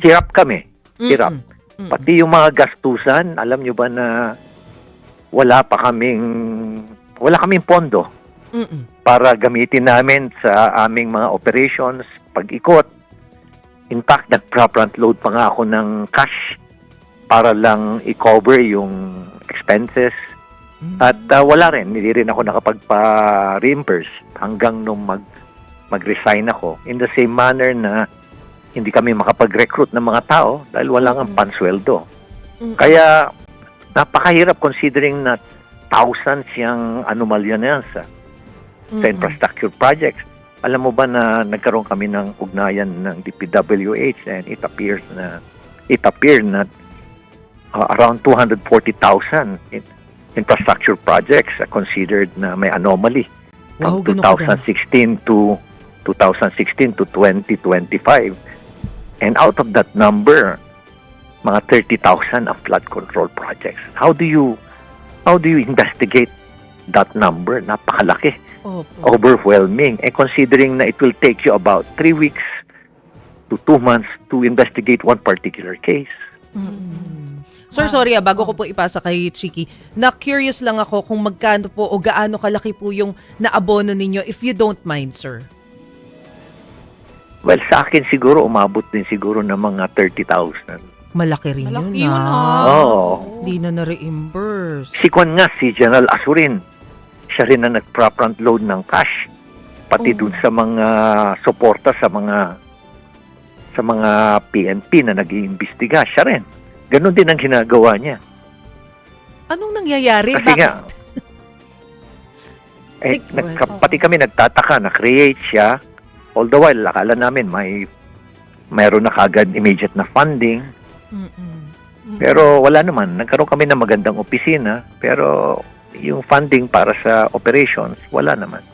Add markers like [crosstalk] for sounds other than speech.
hirap kami. Hirap. Mm-mm. Mm-mm. Pati yung mga gastusan, alam nyo ba na wala pa kaming, wala kaming pondo Mm-mm. para gamitin namin sa aming mga operations, pag-ikot. In fact, nag-front load pa nga ako ng cash para lang i-cover yung expenses. Mm. At uh, wala rin, hindi rin ako nakapagpa-reimburse hanggang nung mag mag-resign ako. In the same manner na hindi kami makapag-recruit ng mga tao dahil wala nga Mm. pansweldo. Kaya napakahirap considering na thousands yung anomalya na yan sa, sa infrastructure projects. Alam mo ba na nagkaroon kami ng ugnayan ng DPWH and it appears na it appeared na uh, around 240,000 in infrastructure projects are considered na may anomaly Wow, from ka 2016 to 2016 to 2025. And out of that number, mga 30,000 are flood control projects. How do you how do you investigate that number? Napakalaki, Opo. overwhelming. And considering na it will take you about three weeks to two months to investigate one particular case. Mm-mm. Sir, sorry ah, bago ko po ipasa kay Chiki, na-curious lang ako kung magkano po o gaano kalaki po yung naabono ninyo if you don't mind, sir. Well, sa akin siguro umabot din siguro ng mga 30,000. Malaki rin Malaki yun, yun, ah. ah. Oo. Hindi na na-reimburse. Si Kwan nga, si General Asurin, siya rin na nag-front load ng cash. Pati Oh. dun sa mga suporta sa mga sa mga PNP na nag-iimbestiga, siya rin. Ganon din ang ginagawa niya. Anong nangyayari? Kasi nga, eh, [laughs] Sig- nagka- pati kami nagtataka, na-create siya. All the while, akala namin may mayroon na kagad immediate na funding. Mm-mm. Pero wala naman. Nagkaroon kami ng magandang opisina. Pero yung funding para sa operations, wala naman.